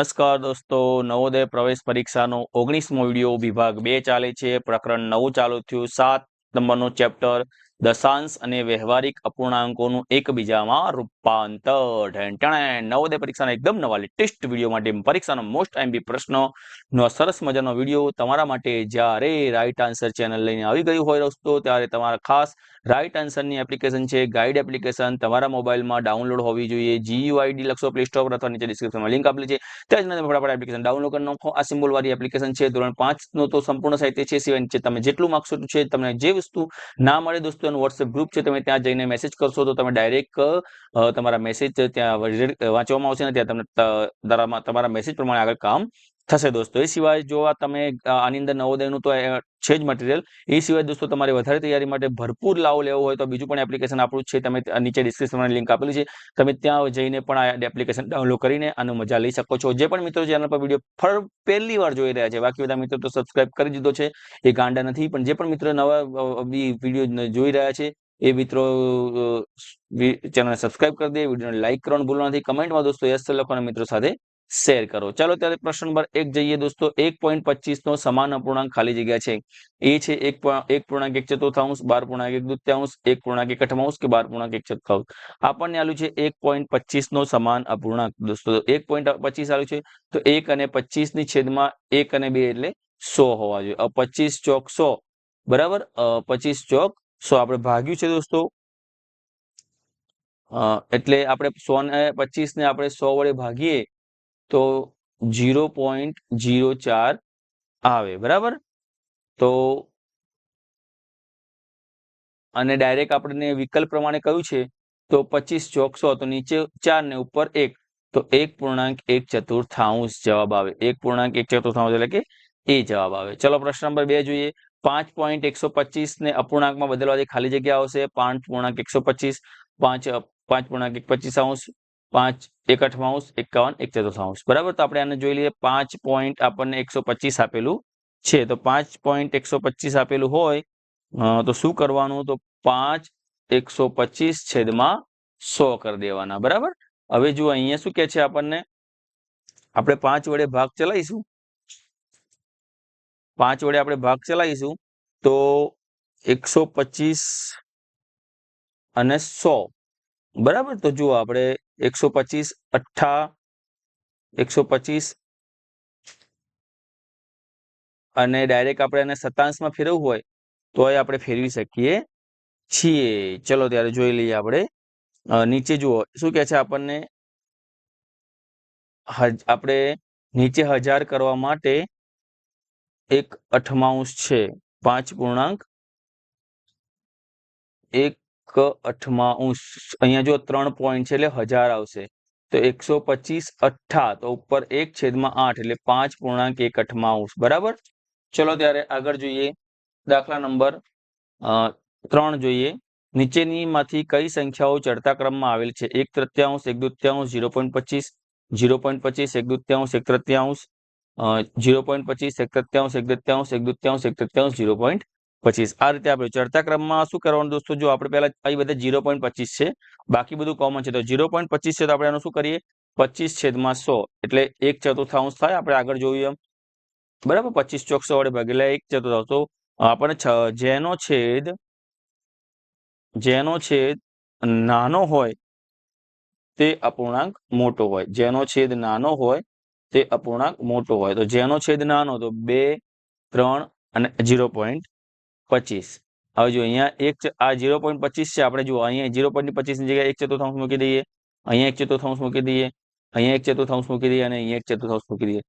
નમસ્કાર દોસ્તો, નવોદય પ્રવેશ પરીક્ષાનો ઓગણીસમો વીડિયો વિભાગ બે ચાલે છે. પ્રકરણ નવું ચાલુ થયું, સાત નંબરનું ચેપ્ટર દશાંશ અને વ્યવહારિક અપૂર્ણાંકોનું એકબીજામાં રૂપાંતર. નવોદય પરીક્ષાના એકદમ નવા લેટેસ્ટ વીડિયો માટે પરીક્ષાનો મોસ્ટ એમબી પ્રશ્નનો સરસ મજાનો વીડિયો તમારા માટે જ્યારે રાઈટ આન્સર ચેનલ લઈને આવી ગયું હોય દોસ્તો, ત્યારે તમારા ખાસ રાઈટ આન્સરની એપ્લિકેશન છે ગાઈડ એપ્લિકેશન તમારા મોબાઈલમાં ડાઉનલોડ હોવી જોઈએ. જીયુઆઈડી લખશો પ્લે સ્ટોર અથવા નીચે ડિસ્ક્રિપ્શનમાં લિંક આપેલી છે. ત્યાં જ ફટાફટ એપ્લિકેશન ડાઉનલોડ કરી નાખો. આ સિમ્બોલવાળી એપ્લિકેશન છે, ધોરણ પાંચ નો તો સંપૂર્ણ સાહિત્ય છે. સિવાય તમે જેટલું માગશો છે, તમને જે વસ્તુ ના મળે દોસ્તો એનું વોટ્સએપ ગ્રુપ છે, તમે ત્યાં જઈને મેસેજ કરશો તો તમે ડાયરેક્ટ તમારા મેસેજ ત્યાં વાંચવામાં આવશે ને ત્યાં તમને તમારા મેસેજ પ્રમાણે આગળ કામ થશે દોસ્તો. એ સિવાય જો આ તમે આની અંદર નવોદયનું તો છે જ મટીરિયલ એ સિવાય દોસ્તો તમારે વધારે તૈયારી માટે ભરપૂર લાવો લેવો હોય તો બીજું પણ એપ્લિકેશન આપણું છે. તમે નીચે ડિસ્ક્રિપ્શનમાં લિંક આપેલી છે. તમે ત્યાં જઈને પણ આ એપ્લિકેશન ડાઉનલોડ કરીને આનો મજા લઈ શકો છો. જે પણ મિત્રો ચેનલ પર વીડિયો પહેલી વાર જોઈ રહ્યા છે, બાકી બધા મિત્રો તો સબસ્ક્રાઇબ કરી દીધો છે. એ ગાંડા નથી, પણ જે પણ મિત્રો નવા વીડિયો જોઈ રહ્યા છે, એ મિત્રો ચેનલને સબસ્ક્રાઇબ કરી દે, વિડીયોને લાઇક કરવાનું ભૂલવા નથી. કમેન્ટમાં દોસ્તો યસ લખો મિત્રો સાથે શેર કરો ચાલો ત્યારે પ્રશ્ન નંબર એક જઈએ દોસ્તો એક પોઈન્ટ પચીસ નો સમાન અપૂર્ણાંક ખાલી જગ્યા છે એ છે એક પૂર્ણા- એક પૂર્ણાંક એક ચતુર્થાંશ બાર પૂર્ણાંક એક દૂત્યાંશ એક પૂર્ણાંક એક અઠમાંશ કે બાર પૂર્ણાંક એક ચતુર્થાંશ આપણને આલ્યું છે એક પોઈન્ટ પચીસ નો સમાન અપૂર્ણાંક દોસ્તો એક પોઈન્ટ પચીસ આલ્યું છે તો એક અને પચીસની છેદમાં એક અને બે એટલે સો હોવા જોઈએ હવે પચીસ ચોક સો બરાબર પચીસ ચોક સો આપણે ભાગ્યું છે દોસ્તો અ, એટલે આપણે સો ને પચીસ ને આપણે સો વડે ભાગીએ તો જીરો પોઈન્ટ જીરો ચાર આવે, બરાબર? તો અને ડાયરેક્ટ આપણને વિકલ્પ પ્રમાણે કયું છે? તો પચીસ ચોક સો, તો નીચે ચાર ને ઉપર એક. તો એક પૂર્ણાંક એક ચતુર્થાંશ જવાબ આવે. એક પૂર્ણાંક એક ચતુર્થાંશ એટલે કે એ જવાબ આવે. ચલો પ્રશ્ન નંબર બે જોઈએ. પાંચ પોઈન્ટ એકસો પચીસ ને અપૂર્ણાંકમાં બદલવાથી ખાલી જગ્યા આવશે. પાંચ પૂર્ણાંક એકસો પચીસ, પાંચ પાંચ પૂર્ણાંક એક પચીસ અંશ પાંચ એક અઠમાંશ એકાવન એક ચતુર્થાંશ બરાબર? તો આપણે આને જોઈ લઈએ, પાંચ પોઈન્ટ આપણને એકસો પચીસ આપેલું છે. તો પાંચ પોઈન્ટ એકસો પચીસ આપેલું હોય તો શું કરવાનું? તો પાંચ એકસો પચીસ છેદમાં સો કરી દેવાના. બરાબર? હવે જો અહીંયા શું કે છે આપણને? આપણે પાંચ વડે ભાગ ચલાવીશું. પાંચ વડે આપણે ભાગ ચલાવીશું, તો એકસો પચીસ અને સો. બરાબર? તો જુઓ, આપણે એકસો પચીસ અઠ્ઠા, એકસો પચીસ અને ડાયરેક્ટ આપણે એને સતાંશમાં ફેરવવું હોય, તો એ આપણે ફેરવી શકીએ છીએ. ચલો, ત્યારે જોઈ લઈએ આપણે. નીચે જુઓ, શું કે છે આપણને? આપણે નીચે હજાર કરવા માટે એક અઠમાંશ છે. પાંચ પૂર્ણાંક એક અઠમાંશ અહીંયા જો ત્રણ પોઈન્ટ છે એટલે હજાર આવશે. તો એકસો પચીસ અઠ્ઠા, તો ઉપર એક છેદમાં આઠ એટલે પાંચ પૂર્ણાંક એક અઠમાંશ બરાબર? ચલો ત્યારે આગળ જોઈએ. દાખલા નંબર ત્રણ જોઈએ. નીચેની માંથી કઈ સંખ્યાઓ ચડતા ક્રમમાં આવેલ છે? એક તૃત્યાંશ, એક દૂત્યાંશ, ઝીરો પોઈન્ટ પચીસ, ઝીરો પોઈન્ટ પચીસ, એક દૂત્યાંશ, એક તૃત્યાંશ ઝીરો પોઈન્ટ પચીસ, એક તૃત્યાંશ, એક દૂત્યાંશ એક દૂત્યાંશ, એક તૃત્યાંશ, ઝીરો પોઈન્ટ પચીસ આ રીતે આપણે ચડતા ક્રમમાં શું કરવાનું દોસ્તો? જો આપણે પહેલા અહીં બધા જીરો પોઈન્ટ પચીસ છે, બાકી બધું કોમન છે. તો જીરો પોઈન્ટ પચીસ છે તો આપણે એનું શું કરીએ? પચીસ છેદમાં સો. એટલે એક ચતુર્થાંશ થાય, આપણે આગળ જોયું એમ. બરાબર? પચીસ ચોક સો વડે ભાગેલા એક ચતુર્થાંશ. તો આપણને જેનો છેદ જેનો છેદ નાનો હોય તે અપૂર્ણાંક મોટો હોય. જેનો છેદ નાનો હોય તે અપૂર્ણાંક મોટો હોય. તો જેનો છેદ નાનો, તો બે, ત્રણ અને ઝીરો પોઈન્ટ પચીસ. હવે જો અહીંયા એક આ ઝીરો પોઈન્ટ પચીસ છે, આપણે જુઓ, અહીંયા ઝીરો પોઈન્ટ પચીસની જગ્યાએ એક ચતુર્થાંશ મૂકી દઈએ, અહીંયા એક ચતુર્થાંશ મૂકી દઈએ, અહીંયા એક ચતુર્થાંશ મૂકી દઈએ અને અહીંયા એક ચતુર્થાંશ મૂકી દઈએ.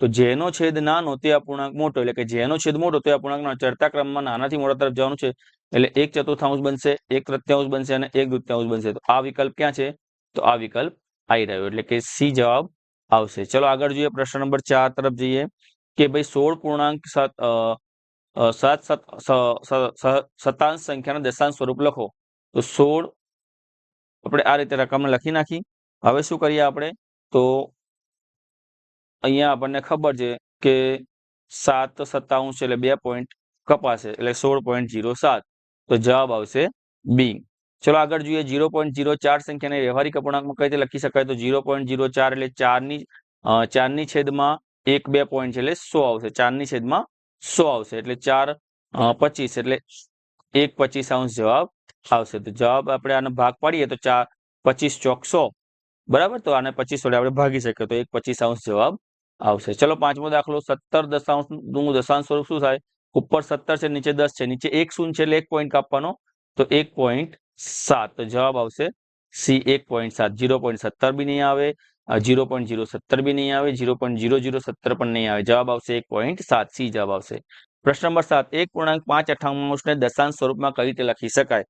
તો જેનો છેદ નાનો તે અપૂર્ણાંક મોટો, એટલે કે જેનો છેદ મોટો તે અપૂર્ણાંકના. ચડતા ક્રમમાં નાનાથી મોટા તરફ જવાનું છે, એટલે એક ચતુર્થાંશ બનશે, એક તૃત્યાંશ બનશે અને એક દૃત્યાંશ બનશે. તો આ વિકલ્પ ક્યાં છે? તો આ વિકલ્પ આવી રહ્યો, એટલે કે સી જવાબ આવશે. ચલો આગળ જોઈએ પ્રશ્ન નંબર ચાર તરફ જઈએ, કે ભાઈ સોળ પૂર્ણાંક સાત સતાંશ સંખ્યાના દશાંશ સ્વરૂપ લખો. તો સોળ આપણે આ રીતે રકમ લખી નાખી. હવે શું કરીએ આપણે? તો અહીંયા આપણને ખબર છે કે સાત સત્તાવન એટલે બે પોઈન્ટ કપાશે એટલે સોળ પોઈન્ટ જીરો સાત. તો જવાબ આવશે બી. ચલો આગળ જોઈએ જીરો પોઈન્ટ જીરો ચાર સંખ્યાને વ્યવહારિક અપૂર્ણાંકમાં કઈ રીતે લખી શકાય? તો જીરો પોઈન્ટ જીરો ચાર એટલે ચારની ચારની છેદમાં એક બે પોઈન્ટ છે એટલે સો આવશે. ચારની છેદમાં સો આવશે એટલે ચાર પચીસ એટલે એક પચીસ અંશ જવાબ આવશે. તો જવાબ આપણે આનો ભાગ પાડીએ તો ચાર પચીસ ચોક સો. બરાબર? તો આને પચીસ વડે આપણે ભાગી શકીએ તો એક પચીસ અંશ જવાબ આવશે. ચલો પાંચમો દાખલો, સત્તર દશાંશ, નું દશાંશ સ્વરૂપ શું થાય? ઉપર સત્તર છે, નીચે દસ છે, નીચે એક શૂન્ય છે એટલે એક પોઈન્ટ કાપવાનો. તો એક પોઈન્ટ સાત જવાબ આવશે સી, એક પોઈન્ટ સાત જીરો પોઈન્ટ સત્તર બી નહીં આવે. જીરો પોઈન્ટ જીરો સત્તર બી નહીં આવે, જીરો પોઈન્ટ જીરો જીરો સત્તર પણ નહીં આવે. જવાબ આવશે એક પોઈન્ટ સાત સી જવાબ આવશે. પ્રશ્ન નંબર સાત, એક પૂર્ણાંક પાંચ અઠ્ઠાવનને દશાંશ સ્વરૂપમાં કઈ રીતે લખી શકાય?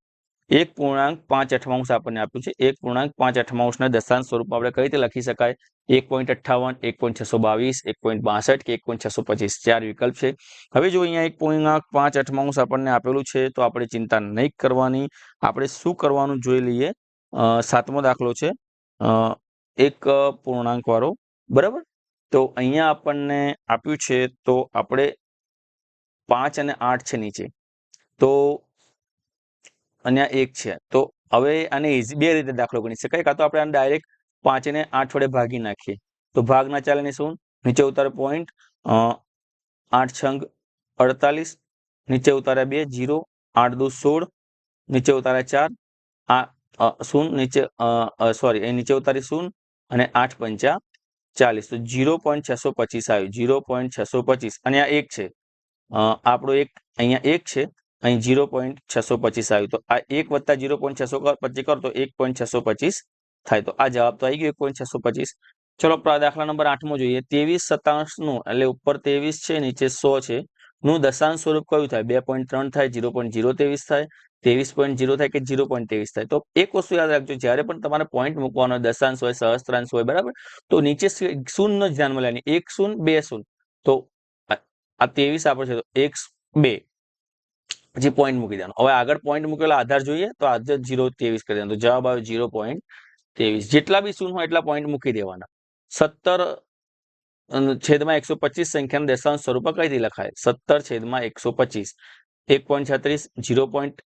એક પૂર્ણાંક પાંચ અઠ્ઠાવંશ આપણને આપ્યું છે. એક પૂર્ણાંક પાંચ અઠ્ઠાવંશને દશાંશ સ્વરૂપમાં આપણે કઈ રીતે લખી શકાય? એક પોઈન્ટ અઠ્ઠાવન, એક પોઈન્ટ છસો બાવીસ, એક પોઈન્ટ બાસઠ કે એક પોઈન્ટ છસો પચીસ. ચાર વિકલ્પ છે. હવે જો અહીંયા એક પૂર્ણાંક પાંચ અઠ્ઠાવંશ આપણને આપેલું છે, તો આપણે ચિંતા નહીં કરવાની. આપણે શું કરવાનું જોઈ લઈએ? સાતમો દાખલો છે. એક પૂર્ણાંક વાળો, બરાબર? તો અહીંયા આપણને આપ્યું છે, તો આપણે પાંચ અને આઠ છે નીચે. તો અહીંયા એક છે. તો હવે આને બે રીતે દાખલો ગણી શકાય. કાં તો આપણે આને ડાયરેક્ટ પાંચ ને આઠ વડે ભાગી નાખીએ. તો ભાગ ના ચાલે ને શું? નીચે ઉતારે પોઈન્ટ આઠ છંગ અડતાલીસ, નીચે ઉતારે બે, જીરો, આઠ દુ સોળ, નીચે ઉતારે ચાર, આ શૂન, નીચે સોરી એ નીચે ઉતારી શૂન અને આઠ પંચા ચાલીસ. તો જીરો પોઈન્ટ છસો પચીસ આવ્યું. જીરો પોઈન્ટ છસો પચીસ. અને આ એક છે. આપણો એક અહીંયા એક છે. અહીં જીરો પોઈન્ટ છસો પચીસ આવ્યું. તો આ એક વત્તા જીરો પોઈન્ટ છસો પચીસ કરો, તો એક પોઈન્ટ છસો પચીસ થાય. તો આ જવાબ તો આવી ગયો, એક પોઈન્ટ છસો પચીસ. ચલો દાખલા નંબર આઠમો જોઈએ. ત્રેવીસ સત્તાંશનું એટલે ઉપર ત્રેવીસ છે, નીચે સો છે. નું દશાંશ સ્વરૂપ કયું થાય? બે પોઈન્ટ ત્રણ થાય જીરો પોઈન્ટ જીરો ત્રેવીસ થાય ત્રેવીસ પોઈન્ટ જીરો થાય કે જીરો પોઈન્ટ ત્રેવીસ થાય? તો એક વસ્તુ યાદ રાખજો જ્યારે પણ તમારે પોઈન્ટ મૂકવાનો હોય, દશાંશ હોય સહસ્ત્રાંશ હોય બરાબર? તો નીચે શ- શૂન્ય જ ધ્યાનમાં લેવાની. એક શૂન્ય બે શૂન્ય. તો આ આ ત્રેવીસ આપણે છે તો એક બે. પછી પોઈન્ટ મૂકી દેવાનો. હવે આગળ પોઈન્ટ મૂકેલો આધાર જોઈએ તો આધાર જીરો ત્રેવીસ કરી દેવાનો. તો જવાબ આવે જીરો પોઈન્ટ ત્રેવીસ. જેટલા બી શૂન્ય હોય એટલા પોઈન્ટ મૂકી દેવાના. સત્તર છેદમાં એકસો પચીસ સંખ્યાના દશાંશ સ્વરૂપમાં કઈ રીતે લખાય? સત્તર છેદમાં એકસો પચીસ. એક પોઈન્ટ છત્રીસ જીરો પોઈન્ટ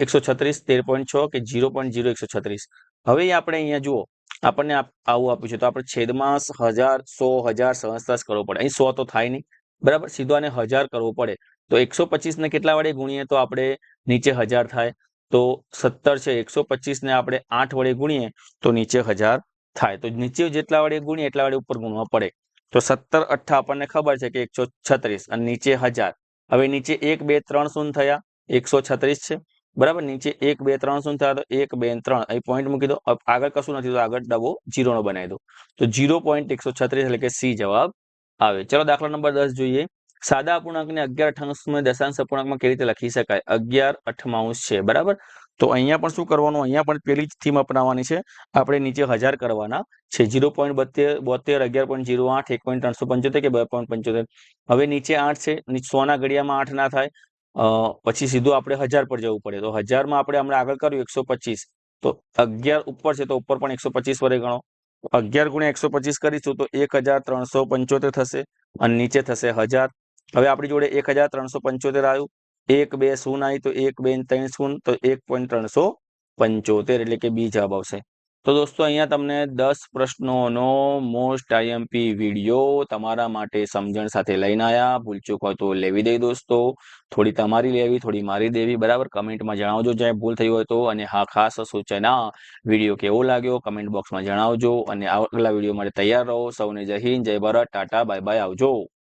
એકસો છત્રીસ, તેર પોઈન્ટ છ કે જીરો પોઈન્ટ જીરો એકસો છત્રીસ? હવે આપણે અહીંયા જુઓ, આપણને આવું આપ્યું છે. તો આપણે છેદમાં હજાર, સો, હજાર સહસ્ત્રાસ કરવો પડે. અહીં સો તો થાય નહીં. બરાબર? સીધો આને હજાર કરવો પડે. તો એકસો ને કેટલા વડે ગુણીએ? તો આપણે નીચે હજાર થાય. તો સત્તર છે, એકસો પચીસ ને આપણે આઠ વડે ગુણીએ, તો નીચે હજાર થાય. તો નીચે જેટલા વડે ગુણીએ, એટલા વડે ઉપર ગુણવા પડે. તો સત્તર અઠ્ઠા આપણને ખબર છે કે એકસો છત્રીસ અને નીચે હજાર. હવે નીચે એક, બે, ત્રણ શૂન્ય થયા? એકસો છે. બરાબર? નીચે એક, બે, ત્રણ શૂન્ય થયા? તો એક, બે, ત્રણ. અહીં પોઈન્ટ મૂકી દો. આગળ કશું નથી તો આગળ ડબો જીરો નો બનાવી દો. તો જીરો પોઈન્ટ એકસો છત્રીસ એટલે કે સી જવાબ આવે. ચલો દાખલા નંબર દસ જોઈએ. સાદા અપૂર્ણાંકને અગિયાર અઠ્ઠાણું દશાંશ અપૂર્ણાંકમાં કેવી રીતે લખી શકાય? અગિયાર અઠમાઉસ છે. બરાબર? તો અહીંયા પણ શું કરવાનું? અહીંયા પણ પેલી જ થીમ અપનાવવાની છે. આપણે નીચે હજાર કરવાના છે. જીરો પોઈન્ટ બોતેર બોતેર અગિયાર પોઈન્ટ જીરો આઠ, એક પોઈન્ટ ત્રણસો પંચોતેર કે બે પોઈન્ટ પંચોતેર. હવે નીચે આઠ છે. સોના ઘડિયામાં આઠ ના થાય. પછી સીધું આપણે હજાર પર જવું પડે. તો હજારમાં આપણે હમણાં આગળ કર્યું એકસો પચીસ. તો અગિયાર ઉપર છે તો ઉપર પણ એકસો પચીસ વડે ગણો. અગિયાર ગુણ્યા એકસો પચીસ કરીશું તો એક હજાર ત્રણસો પંચોતેર થશે અને નીચે થશે હજાર. હવે આપણી જોડે એક હજાર ત્રણસો પંચોતેર આવ્યું. એક બે શૂન આવી તો એક બે ત્રણ શૂન તો એક પોઈન્ટ ત્રણસો પંચોતેર એટલે કે બી જવાબ આવશે. તો દોસ્તો અહીંયા તમને દસ પ્રશ્નોનો મોસ્ટ આઈએમપી વીડિયો તમારા માટે સમજણ સાથે લઈને આવ્યા ભૂલચૂક હોય તો લેવી દઈ દોસ્તો. થોડી તમારી લેવી, થોડી મારી દેવી, બરાબર? કમેન્ટમાં જણાવજો જ્યાં ભૂલ થઈ હોય તો અને હા, ખાસ સૂચના વીડિયો કેવો લાગ્યો કમેન્ટ બોક્સમાં જણાવજો અને આગલા વીડિયો માટે તૈયાર રહો. સૌને જય હિન્દ, જય ભારત, ટાટા, બાય બાય, આવજો.